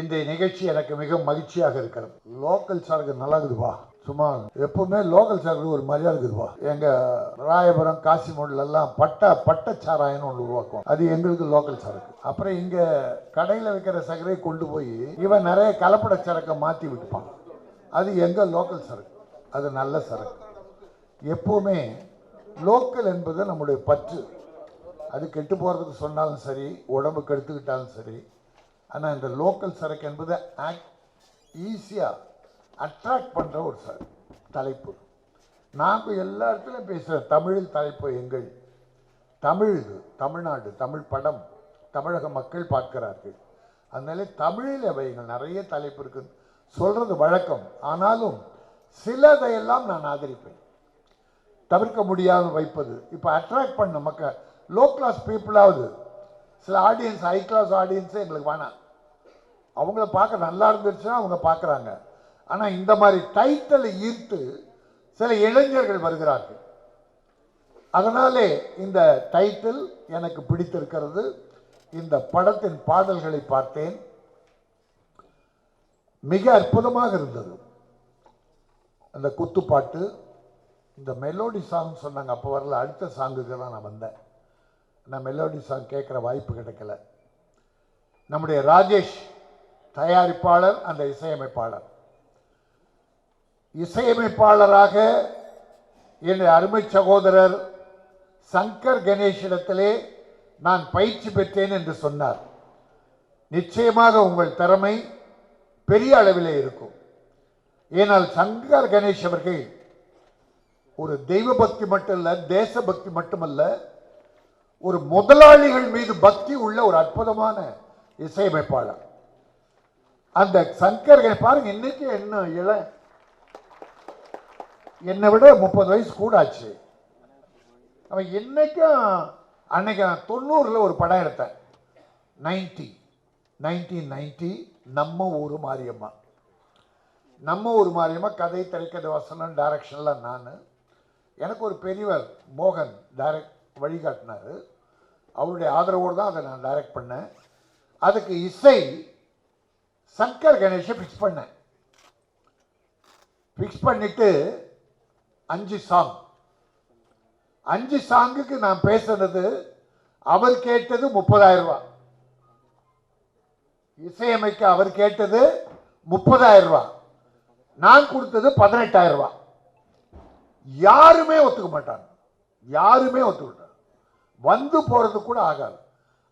இந்த நிகழ்ச்சி எனக்கு மிக மகிழ்ச்சியாக இருக்கிறது. லோக்கல் சாருக்கு நல்லா இருக்குதுவா சும்மா எப்பவுமே லோக்கல் சாருக்கு ஒரு மரியாதை இருக்குதுவா எங்க ராயபுரம் காசிமோட்ல எல்லாம் பட்ட பட்ட சாராயம்னு ஒன்று உருவாக்கும் அது எங்களுக்கு லோக்கல் சரக்கு அப்புறம் இங்க கடையில் விற்கிற சரக்கை கொண்டு போய் இவன் நிறைய கலப்பட சரக்கை மாற்றி விட்டுப்பான். அது எங்க லோக்கல் சரக்கு அது நல்ல சரக்கு எப்பவுமே லோக்கல் என்பது நம்முடைய பற்று. அது கெட்டு போகிறதுக்கு சொன்னாலும் சரி உடம்பு கெடுத்துக்கிட்டாலும் சரி ஆனால் இந்த லோக்கல் சரக்கு என்பது ஈஸியாக அட்ராக்ட் பண்ணுற ஒரு ச தலைப்பு. நாங்கள் எல்லா இடத்துலையும் பேசுகிறேன் தமிழில் தலைப்பு எங்கள். தமிழ் இது தமிழ்நாடு தமிழ் படம் தமிழக மக்கள் பார்க்கிறார்கள். அதனால தமிழில் வைங்கள் நிறைய தலைப்பு இருக்குன்னு சொல்கிறது வழக்கம். ஆனாலும் சிலதையெல்லாம் நான் ஆதரிப்பேன். தவிர்க்க முடியாமல் வைப்பது. இப்போ அட்ராக்ட் பண்ண மக்கள் லோ கிளாஸ் பீப்புளாவது சில ஆடியன்ஸ் ஹை கிளாஸ் ஆடியன்ஸே எங்களுக்கு வேணாம். அவங்கள பார்க்க நல்லா இருந்துச்சுன்னா அவங்க பார்க்குறாங்க. ஆனால் இந்த மாதிரி டைட்டிலை ஈர்த்து சில இளைஞர்கள் வருகிறார்கள். அதனாலே இந்த டைட்டில் எனக்கு பிடித்திருக்கிறது. இந்த படத்தின் பாடல்களை பார்த்தேன். மிக அற்புதமாக இருந்தது. அந்த குத்துப்பாட்டு இந்த மெலோடி சாங் சொன்னாங்க. அப்போ வரல அடுத்த சாங்குக்கு தான் நான் வந்தேன். நான் மெலோடி சாங் கேட்குற வாய்ப்பு கிடைக்கல. நம்முடைய ராஜேஷ் தயாரிப்பாளர் அந்த இசையமைப்பாளர். இசையமைப்பாளராக என்னுடைய அருமை சகோதரர் சங்கர் கணேஷிடத்திலே நான் பயிற்சி பெற்றேன் என்று சொன்னார். நிச்சயமாக உங்கள் திறமை பெரிய அளவிலே இருக்கும். ஏனால் சங்கர் கணேஷ் அவர்கள் ஒரு தெய்வ பக்தி மட்டும் இல்லை தேசபக்தி மட்டுமல்ல ஒரு முதலாளிகள் மீது பக்தி உள்ள ஒரு அற்புதமான இசையமைப்பாளர். அந்த சங்கர் பாருங்க இன்னைக்கு என்ன இள என்னை விட முப்பது வயசு கூட ஆச்சு அவன் இன்னைக்கும் அன்னைக்கு நான் தொண்ணூறில் ஒரு படம் எடுத்தேன். நைன்டி நைன்டீன் நைன்டி நம்ம ஊர் மாரியம்மா. நம்ம ஊர் மாரியம்மா கதை திரைக்கதை வசனம் டைரக்ஷன்லாம் நான். எனக்கு ஒரு பெரியவர் மோகன் டைரக்ட் வழிகாட்டினார். அவருடைய ஆதரவோடு தான் அதை நான் டைரக்ட் பண்ணேன். அதுக்கு இசை சங்கர் கணேஷை ஃபிக்ஸ் பண்ணேன். ஃபிக்ஸ் பண்ணிட்டு அஞ்சு சாங் அஞ்சு சாங்குக்கு நான் பேசுனது அவர் கேட்டது முப்பதாயிரம் ரூபா இசையமைக்க அவர் கேட்டது முப்பதாயிரம் ரூபா நான் கொடுத்தது பதினெட்டாயிரம் ரூபா யாருமே ஒத்துக்க மாட்டாங்க. யாருமே ஒத்துக்கிட்டாங்க வந்து போறது கூட ஆகாது.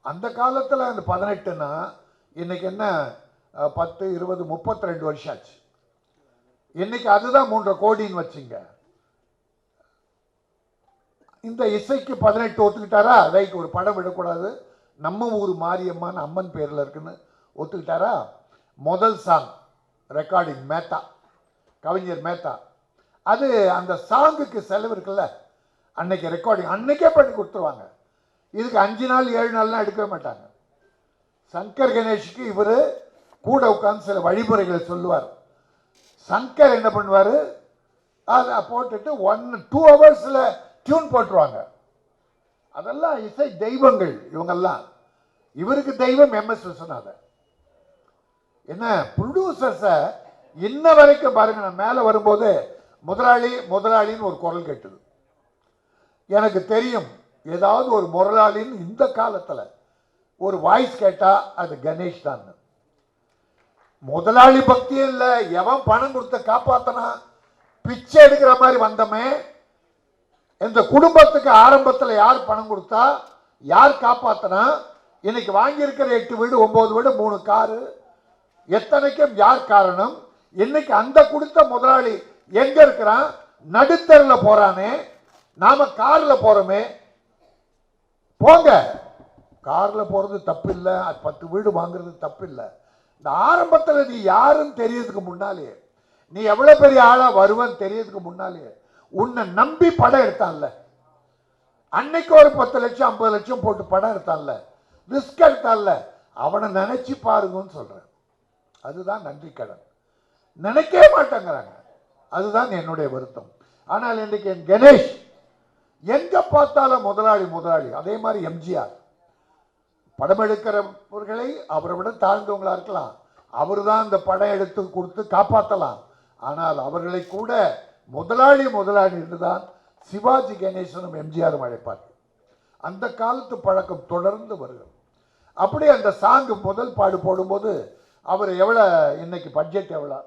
அந்த காலத்தில் அந்த பதினெட்டுன்னா இன்னைக்கு என்ன பத்து இருபது முப்பத்தி ரெண்டு வருஷம் ஆச்சு இன்னைக்கு அதுதான் மூன்றரை கோடின்னு வச்சுங்க. இந்த இசைக்கு பதினெட்டு ஒத்துக்கிட்டாரா? ரைட் ஒரு படம் விடக்கூடாது. நம்ம ஊர் மாரியம்மான்னு அம்மன் பேரில் இருக்குன்னு ஒத்துக்கிட்டாரா? முதல் சாங் ரெக்கார்டிங் மேத்தா. கவிஞர் மேத்தா. அது அந்த சாங்குக்கு செலவு இருக்குல்ல? அன்னைக்கு ரெக்கார்டிங் அன்னைக்கே பண்ணி கொடுத்துருவாங்க. இதுக்கு அஞ்சு நாள் ஏழு நாள்லாம் எடுக்கவே மாட்டாங்க. சங்கர் கணேஷுக்கு இவர் கூட உட்காந்து சில வழிமுறைகளை சொல்லுவார். சங்கர் என்ன பண்ணுவார்? அதை போட்டுட்டு ஒன் டூ ஹவர்ஸில் டியூன் போட்டுருவாங்க. அதெல்லாம் இசை தெய்வங்கள் இவங்கெல்லாம். இவருக்கு தெய்வம் எம்எஸ் விஸ்வநாதன் என்ன ப்ரொடியூசர்ஸை இன்ன வரைக்கும் பாருங்க நான் மேலே வரும்போது முதலாளி முதலாளின்னு ஒரு குரல் கேட்டது. எனக்கு தெரியும் ஏதாவது ஒரு முதலாளின்னு இந்த காலத்தில் ஒரு வாய்ஸ் கேட்டால் அது கணேஷ் தான். முதலாளி பக்தியும் இல்லை எவன் பணம் கொடுத்த காப்பாத்தனா? பிச்சை எடுக்கிற மாதிரி வந்தமே. இந்த குடும்பத்துக்கு ஆரம்பத்தில் யார் பணம் கொடுத்தா யார் காப்பாத்தனா? இன்னைக்கு வாங்கியிருக்கிற எட்டு வீடு ஒன்பது வீடு மூணு காரு. எத்தனைக்கும் யார் காரணம்? இன்னைக்கு அந்த கொடுத்த முதலாளி எங்க இருக்கிறான்? நடுத்தரில் போறானே. நாம காரில் போறோமே. போங்க. காரில் போறது தப்பு இல்லை. பத்து வீடு வாங்குறது தப்பு இல்லை. இந்த ஆரம்பத்தில் நீ யாருன்னு தெரியறதுக்கு முன்னாலே நீ எவ்வளோ பெரிய ஆளா வருவன்னு தெரியறதுக்கு முன்னாலே உன்னை நம்பி படம் எடுத்தான்ல. அன்னைக்கு ஒரு பத்து லட்சம் ஐம்பது லட்சம் போட்டு படம் எடுத்தான்ல. ரிஸ்க் எடுத்தான்ல. அவனை நினைச்சு பாருங்கன்னு சொல்றேன். அதுதான் நன்றி கடன். நினைக்கவே மாட்டேங்கிறாங்க. அதுதான் என்னுடைய வருத்தம். ஆனால் இன்றைக்கு என் கணேஷ் எங்க பார்த்தாலும் முதலாளி முதலாளி. அதே மாதிரி எம்ஜிஆர். படம் எடுக்கிறவர்களை அவரை விட தாழ்ந்தவங்களா இருக்கலாம். அவர் தான் இந்த படம் எடுத்து கொடுத்து காப்பாற்றலாம் ஆனால் அவர்களை கூட முதலாளி முதலாளி என்றுதான் சிவாஜி கணேசனும் எம்ஜிஆரும் அழைப்பார் அந்த காலத்து பழக்கம் தொடர்ந்து வருகிறது. அப்படி அந்த சாங்கு முதல் பாடு போடும்போது அவர் எவ்வளோ இன்னைக்கு பட்ஜெட் எவ்வளோ?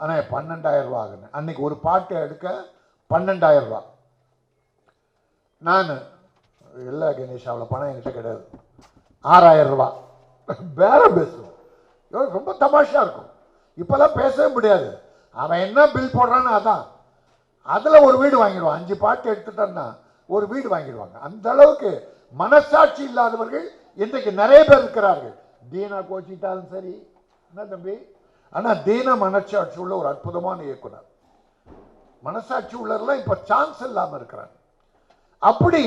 ஆனால் பன்னெண்டாயிரம் ரூபா ஆகுன்னு அன்னைக்கு ஒரு பாட்டு எடுக்க பன்னெண்டாயிரம் ரூபா. நான் இல்லை கணேஷ் அவ்வளோ பணம் என்கிட்ட கிடையாது. ஆறாயிரம் ரூபா. பேரம் பேசுவோம் ரொம்ப தமாஷா இருக்கும். இப்போல்லாம் பேசவே முடியாது. அவன் என்ன பில் போடுறான்னு அதான். அதில் ஒரு வீடு வாங்கிடுவான். அஞ்சு பாட்டு எடுத்துட்டான்னா ஒரு வீடு வாங்கிடுவாங்க. அந்த அளவுக்கு மனசாட்சி இல்லாதவர்கள் இன்றைக்கு நிறைய பேர் இருக்கிறார்கள். தீனா கோச்சிட்டாலும் சரி. என்ன தம்பி? ஆனால் தீன மனசாட்சி உள்ள ஒரு அற்புதமான இயக்குனர். மனசாட்சி உள்ளவரெல்லாம் இப்போ சான்ஸ் இல்லாமல் இருக்கிறாங்க. அப்படி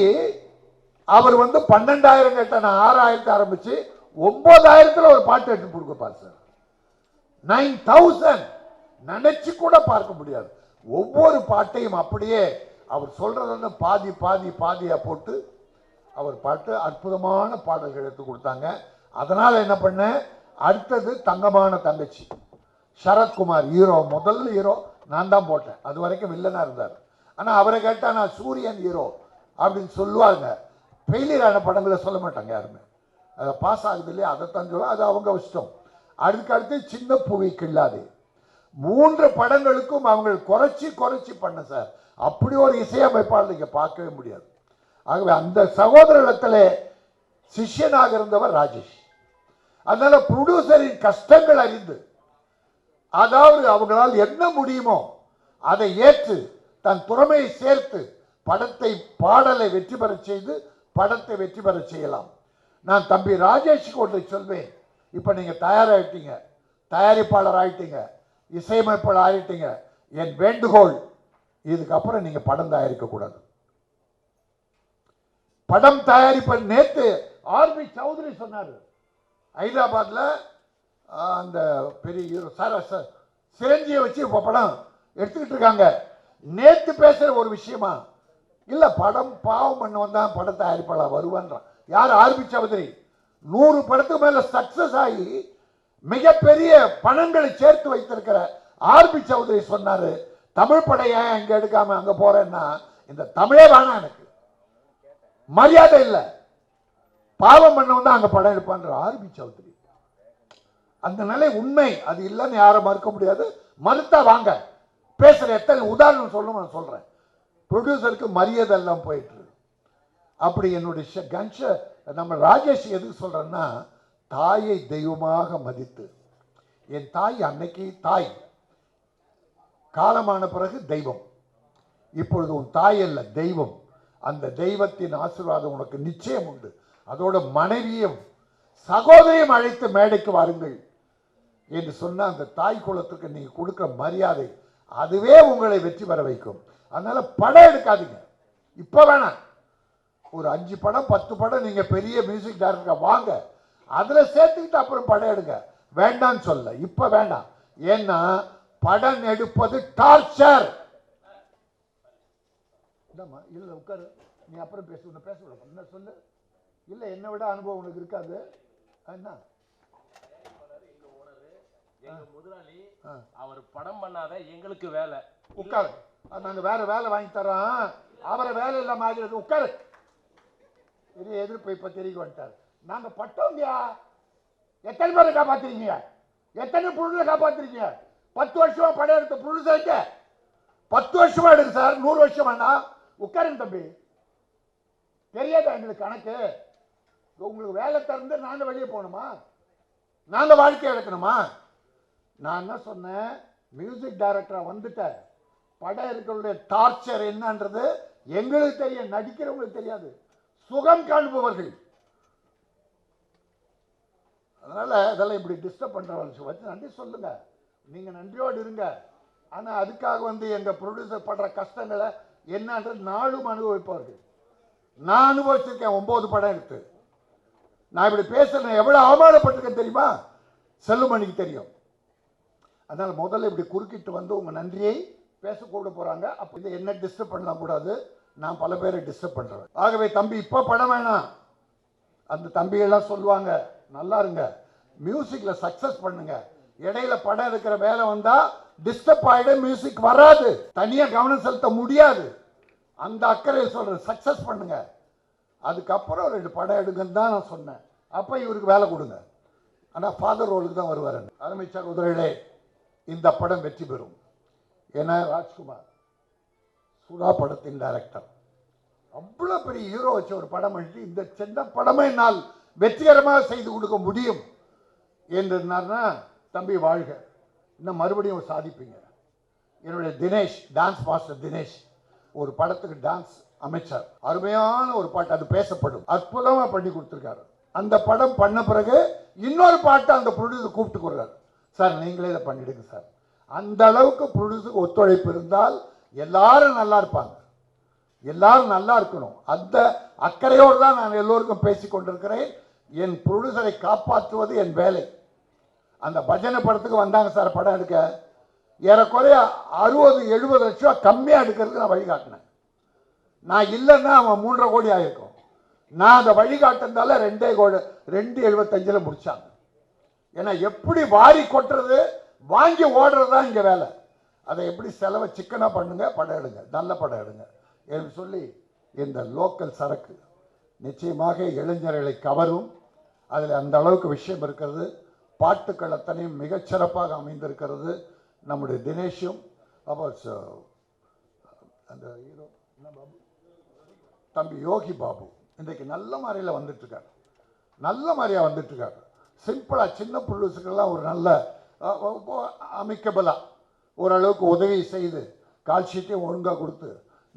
அவர் வந்து பன்னெண்டாயிரம் கேட்ட நான் ஆறாயிரத்தை ஆரம்பிச்சு ஒன்பதாயிரத்தில் ஒரு பாட்டு எடுத்து கொடுக்கப்பார் சார் நைன் தௌசண்ட் நினைச்சு கூட பார்க்க முடியாது. ஒவ்வொரு பாட்டையும் அப்படியே அவர் சொல்றது வந்து பாதி பாதி பாதியாக போட்டு அவர் பாட்டு அற்புதமான பாடல்கள் எடுத்து கொடுத்தாங்க. அதனால் என்ன பண்ணேன் அடுத்தது தங்கமான தங்கச்சி. சரத்குமார் ஹீரோ முதல் ஹீரோ நான் தான் போட்டேன். அது வரைக்கும் வில்லனாக இருந்தார். ஆனால் அவரை கேட்டால் நான் சூரியன் ஹீரோ அப்படின்னு சொல்லுவாங்க ஃபெயிலியர் ஆன படங்களை சொல்ல மாட்டாங்க யாருமே. அதை பாஸ் ஆகுது இல்லையா? அதைத்தான் சொல்ல அது அவங்க இஷ்டம். அதுக்கு அடுத்து சின்ன புவி கில்லாது மூன்று படங்களுக்கும் அவங்க குறைச்சி குறைச்சி பண்ண சார். அப்படி ஒரு இசையமைப்பாளர் நீங்கள் பார்க்கவே முடியாது. ஆகவே அந்த சகோதரத்தில் சிஷ்யனாக இருந்தவர் ராஜேஷ். அதனால ப்ரொடியூசரின் கஷ்டங்கள் அறிந்து அதாவது அவங்களால் என்ன முடியுமோ அதை ஏற்று தன் திறமையை சேர்த்து படத்தை பாடலை வெற்றி பெறச் செய்து படத்தை வெற்றி பெற செய்யலாம். நான் தம்பி ராஜேஷுக்கு ஒன்றை சொல்வேன். இப்போ நீங்கள் தயாராகிட்டீங்க தயாரிப்பாளர் ஆகிட்டீங்க இசையமைப்பாளர் ஆகிட்டீங்க என் வேண்டுகோள் இதுக்கப்புறம் நீங்கள் படம் தயாரிக்கக்கூடாது படம் தயாரிப்ப நேற்று ஆர்பி சௌத்ரி சொன்னார். ஹைதராபாத்தில் அந்த பெரிய சார சார் சிரஞ்சியை வச்சு இப்போ படம் எடுத்துக்கிட்டு இருக்காங்க. நேற்று பேசுகிற ஒரு விஷயமா இல்லை படம் பாவம் பண்ண வந்தால் படம் தயாரிப்பாளர் வருவான்றான் யார் ஆர்பி சௌத்ரி? நூறு படத்துக்கு மேலே சக்சஸ் ஆகி மிகப்பெரிய பணங்களை சேர்த்து வைத்திருக்கிற ஆர்பி சௌதரி சொன்னார் தமிழ் படம் ஏன் எடுக்காமல் அங்கே போகிறேன்னா இந்த தமிழே வேணாம் எனக்கு. மரியாதை இல்லை. பாவம் பண்ணவன் தான் அங்கே படம் எடுப்பான்ற ஆர்பி சௌத்ரி. அந்த நிலை உண்மை. அது இல்லைன்னு யாரும் மறுக்க முடியாது. மறுத்தா வாங்க. பேசுகிற எத்தனை உதாரணம் சொல்லணும் நான் சொல்கிறேன் ப்ரொடியூசருக்கு மரியாதை எல்லாம் போயிட்டு அப்படி என்னுடைய ஷ- கன்ஷ நம்ம ராஜேஷ் எதுக்கு சொல்கிறேன்னா தாயை தெய்வமாக மதித்து. என் தாய் அன்னைக்கு தாய். காலமான பிறகு தெய்வம். இப்பொழுது உன் தாய் அல்ல தெய்வம். அந்த தெய்வத்தின் ஆசீர்வாதம் உனக்கு நிச்சயம் உண்டு. அதோட மனைவியும் சகோதரியும் அழைத்து மேடைக்கு வாருங்கள். என்று சொன்ன அந்த தாய் குலத்துக்கு நீங்கள் கொடுக்குற மரியாதை அதுவே உங்களை வெற்றி பெற வைக்கும். அதனால படம் எடுக்காதீங்க. இப்போ வேணாம் ஒரு அஞ்சு படம் பத்து படம் நீங்கள் பெரிய மியூசிக் டைரக்டர் வாங்க. அதில் சேர்த்துக்கிட்டு அப்புறம் படம் எடுங்க. வேண்டாம்னு சொல்ல. இப்போ வேண்டாம் ஏன்னா படம் எடுப்பது டார்ச்சர் இல்லைம்மா இல்லை உட்காரு. நீ அப்புறம் பேச உன்னை பேச விட என்ன சொல்லு? இல்லை என்னை விட அனுபவம் உனக்கு இருக்காது. என்ன? முதலாளி. அவர் படம் பண்ணாத எங்களுக்கு வேலை. உட்காரு. நாங்க வேற வேலை வாங்கி தரோம் அவரை வேலை இல்லாம ஆகிறது உட்காரு. இது எதிர்ப்பு இப்ப தெரிய வந்துட்டார். நாங்க பட்டோங்கயா எத்தனை பேரை காப்பாத்துறீங்க எத்தனை புழுல காப்பாத்துறீங்க பத்து வருஷமா படம் எடுத்த புழுசாங்க பத்து வருஷமா எடுக்கு சார். நூறு வருஷம் வேண்டாம் உட்காருங்க தம்பி. தெரியாதா எங்களுக்கு கணக்கு? உங்களுக்கு வேலை திறந்து நாங்க வெளியே போகணுமா? நாங்க வாழ்க்கை எடுக்கணுமா நான் என்ன சொன்னேன்? மியூசிக் டைரக்டராக வந்துட்டார் படம் இருக்கிறவருடைய டார்ச்சர் என்னன்றது எங்களுக்கு தெரியும் நடிக்கிறவங்களுக்கு தெரியாது. சுகம் காண்பவர்கள். அதனால் இதெல்லாம் இப்படி டிஸ்டர்ப் பண்றவங்க வச்சு நன்றி சொல்லுங்க. நீங்கள் நன்றியோடு இருங்க. ஆனால் அதுக்காக வந்து எங்கள் ப்ரொடியூசர் படுற கஷ்டங்களை என்னன்றது நாளும் அனுபவிப்பார்கள் நான் அனுபவிச்சிருக்கேன் ஒம்பது படம் எடுத்து. நான் இப்படி பேசுறேன் எவ்வளோ அவமானப்பட்டிருக்கேன் தெரியுமா? செல்லுமணிக்கு தெரியும். அதனால் முதல்ல இப்படி குறுக்கிட்டு வந்து உங்கள் நன்றியை பேச கூட போகிறாங்க அப்போ இது என்ன டிஸ்டர்ப் பண்ணலாம் கூடாது. நான் பல பேரை டிஸ்டர்ப் பண்ணுறேன் ஆகவே தம்பி இப்போ படம் வேணாம். அந்த தம்பியெல்லாம் சொல்லுவாங்க நல்லா இருங்க. மியூசிக்கில் சக்ஸஸ் பண்ணுங்க. இடையில படம் எடுக்கிற வேலை வந்தால் டிஸ்டர்ப் ஆகிடும் மியூசிக் வராது. தனியாக கவனம் செலுத்த முடியாது. அந்த அக்கறையை சொல்றேன் சக்சஸ் பண்ணுங்க. அதுக்கப்புறம் ரெண்டு படம் எடுங்கன்னு தான் நான் சொன்னேன். அப்போ இவருக்கு வேலை கொடுங்க. ஆனால் ஃபாதர் ரோலுக்கு தான் வருவார். அருமை சகோதரர்களே இந்த படம் வெற்றி பெறும். ஏன்னா ராஜ்குமார் சுறா படத்தின் டைரக்டர் அவ்வளோ பெரிய ஹீரோ வச்ச ஒரு படம் எழுதி இந்த சின்ன படமே என்னால் வெற்றிகரமாக செய்து கொடுக்க முடியும். என்றார்னா தம்பி வாழ்க. இன்னும் மறுபடியும் சாதிப்பீங்க. என்னுடைய தினேஷ் டான்ஸ் மாஸ்டர் தினேஷ் ஒரு படத்துக்கு டான்ஸ் அமைச்சர். அருமையான ஒரு பாட்டு அது பேசப்படும். அற்புதமாக பண்ணி கொடுத்துருக்காரு. அந்த படம் பண்ண பிறகு இன்னொரு பாட்டை அந்த ப்ரொடியூசர் கூப்பிட்டு கொடுறாரு சார் நீங்களே இதை பண்ணிடுங்க சார். அந்த அளவுக்கு ப்ரொடியூசருக்கு ஒத்துழைப்பு இருந்தால் எல்லாரும் நல்லா இருப்பாங்க. எல்லாரும் நல்லா இருக்கணும். அந்த அக்கறையோடு தான் நான் எல்லோருக்கும் பேசி கொண்டிருக்கிறேன். என் ப்ரொடியூசரை காப்பாற்றுவது என் வேலை. அந்த பஜனை படத்துக்கு வந்தாங்க சார் படம் எடுக்க. ஏறக்குறைய அறுபது எழுபது லட்சம் ரூபா கம்மியாக எடுக்கிறதுக்கு நான் வழிகாட்டினேன் நான் இல்லைன்னா அவன் மூன்றரை கோடி ஆகிருக்கும் நான் அதை வழிகாட்டினால ரெண்டே கோடி ரெண்டு எழுபத்தஞ்சில் முடித்தாங்க ஏன்னா எப்படி வாரி கொட்டுறது வாங்கி ஓடுறது தான் இங்கே வேலை. அதை எப்படி செலவை சிக்கனாக பண்ணுங்க படம் எடுங்க நல்ல படம் எடுங்க. என்று சொல்லி இந்த லோக்கல் சரக்கு நிச்சயமாக இளைஞர்களை கவரும். அதில் அந்த அளவுக்கு விஷயம் இருக்கிறது. பாட்டுக்கள் அத்தனையும் மிகச்சிறப்பாக அமைந்திருக்கிறது. நம்முடைய தினேஷும் அப்போ அந்த ஹீரோ என்ன பாபு? தம்பி யோகி பாபு. இன்றைக்கு நல்ல மாதிரியில் வந்துட்டுருக்காரு. நல்ல மாதிரியாக வந்துட்டுருக்காரு. சிம்பிளாக சின்ன புள்ளுசுக்கெல்லாம் ஒரு நல்ல அமைக்கபலாக ஓரளவுக்கு உதவி செய்து கால்ஷீட்டையும் ஒழுங்காக கொடுத்து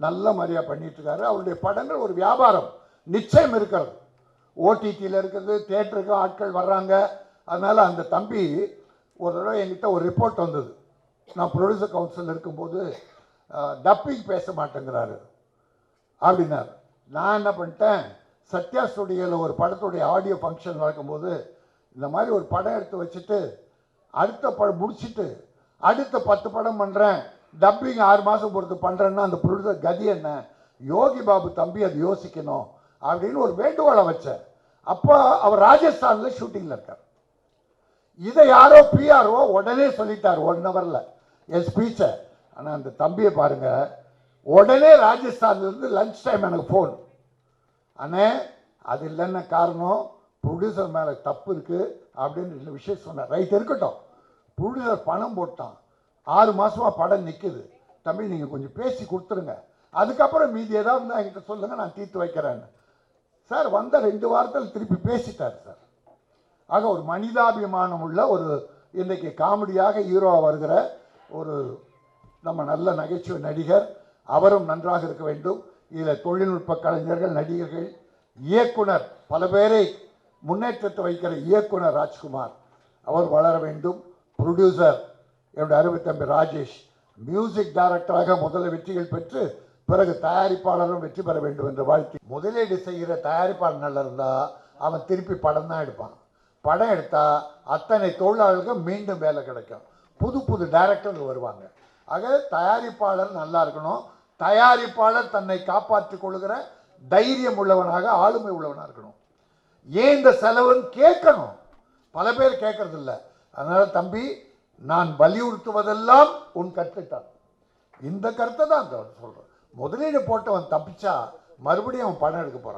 நல்ல மாதிரியா பண்ணிட்டு இருக்காரு அவருடைய படங்கள் ஒரு வியாபாரம். நிச்சயம் இருக்கிறது. ஓடிடியில் இருக்கிறது தேட்டருக்கு ஆட்கள் வர்றாங்க. அதனால் அந்த தம்பி ஒரு தடவை என்கிட்ட ஒரு ரிப்போர்ட் வந்தது. நான் ப்ரொடியூசர் கவுன்சில் இருக்கும்போது டப்பிங் பேச மாட்டேங்கிறாரு. அப்படின்னார். நான் என்ன பண்ணிட்டேன் சத்யா ஸ்டுடியோவில் ஒரு படத்துடைய ஆடியோ ஃபங்க்ஷன் நடக்கும்போது இந்த மாதிரி ஒரு படம் எடுத்து வச்சுட்டு அடுத்த படம் முடிச்சுட்டு அடுத்த பத்து படம் பண்ணுறேன் டப்பிங் ஆறு மாதம் பொறுத்து பண்ணுறேன்னா அந்த ப்ரொடியூசர் கதி என்ன? யோகி பாபு தம்பி அது யோசிக்கணும் அப்படின்னு ஒரு வேண்டுகோளை வச்சேன். அப்போ அவர் ராஜஸ்தானில் ஷூட்டிங்கில் இருக்கார். இதை யாரோ பிஆர்ஓ உடனே சொல்லிட்டார் ஒன் ஹவரில் என் ஸ்பீச்சை ஆனால் அந்த தம்பியை பாருங்கள் உடனே ராஜஸ்தான்லேருந்து லஞ்ச் டைம் எனக்கு ஃபோன் அண்ணே அது இல்லைன்னு காரணம். ப்ரொடியூசர் மேலே தப்பு இருக்குது அப்படின்னு விஷயம் சொன்னார். ரைட் இருக்கட்டும். ப்ரொடியூசர் பணம் போட்டான். ஆறு மாதமாக படம் நிற்குது தம்பி நீங்கள் கொஞ்சம் பேசி கொடுத்துருங்க. அதுக்கப்புறம் மீதி ஏதாவது இருந்தால் என்கிட்ட சொல்லுங்கள் நான் தீர்த்து வைக்கிறேன்னு. சார் வந்த ரெண்டு வாரத்தில் திருப்பி பேசிட்டார் சார். ஆக ஒரு மனிதாபிமானம் உள்ள ஒரு இன்றைக்கி காமெடியாக ஹீரோவாக வருகிற ஒரு நம்ம நல்ல நகைச்சுவை நடிகர் அவரும் நன்றாக இருக்க வேண்டும். இதில் தொழில்நுட்ப கலைஞர்கள் நடிகர்கள் இயக்குனர் பல பேரை முன்னேற்றத்தை வைக்கிற இயக்குனர் ராஜ்குமார் அவர் வளர வேண்டும். ப்ரொடியூசர் என்னுடைய அருமை தம்பி ராஜேஷ் மியூசிக் டைரக்டராக முதல்ல வெற்றிகள் பெற்று பிறகு தயாரிப்பாளரும் வெற்றி பெற வேண்டும் என்று வாழ்த்தி. முதலீடு செய்கிற தயாரிப்பாளர் நல்லா இருந்தால் அவன் திருப்பி படம் தான் எடுப்பான். படம் எடுத்தால் அத்தனை தொழிலாளர்களுக்கும் மீண்டும் வேலை கிடைக்கும். புது புது டைரக்டர்கள் வருவாங்க. ஆக தயாரிப்பாளர் நல்லா இருக்கணும். தயாரிப்பாளர் தன்னை காப்பாற்றிக் கொள்கிற தைரியம் உள்ளவனாக ஆளுமை உள்ளவனாக இருக்கணும். ஏன் இந்த செலவுன்னு கேட்கணும். பல பேர் கேட்கறதில்ல. அதனால் தம்பி நான் வலியுறுத்துவதெல்லாம் உன் கருத்துத்தான் இந்த கருத்தை தான் சொல்கிறேன் முதலீடு போட்டவன் தப்பிச்சா மறுபடியும் அவன் பணம் எடுக்க போகிறான்